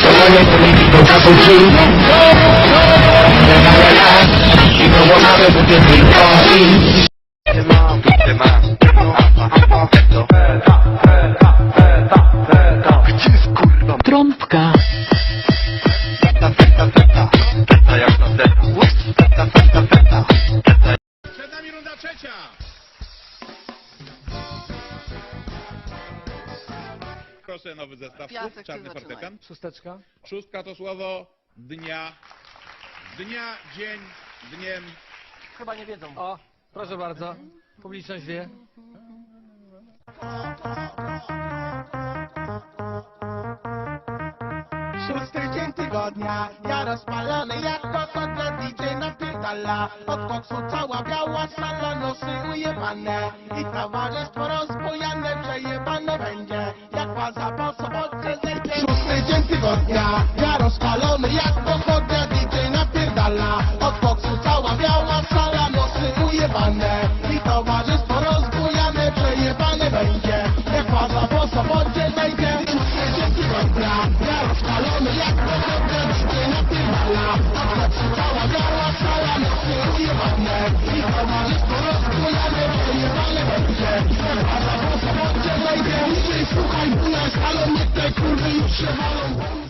You know what happened with this big party. Trąbka. Przed Proszę nowy zestaw. Piasek, ty Czarny zaczynaj. fortepian. Szósteczka. Szóstka to słowo dnia. Dnia, dzień, dniem. Chyba nie wiedzą. O, proszę bardzo. Publiczność wie. Szósty dzień tygodnia, ja rozpalony jak kokot dla DJ napierdala Od koksu cała biała sala, nosy ujebane I towarzystwo rozbujane, Jak baza po sobocie zejdzie Szósty dzień tygodnia, ja rozpalony jak dla DJ napierdala. Od koksu cała biała sala, nosy ujebane. I towarzystwo rozbujane, przejebane będzie. Jak baza po sobocie zejdzie Szósty dzień tygodnia, ja rozpalony jak dla DJ napierdala. Od koksu cała biała sala, nosy ujebane. I towarzystwo rozbujane, przejebane będzie Jak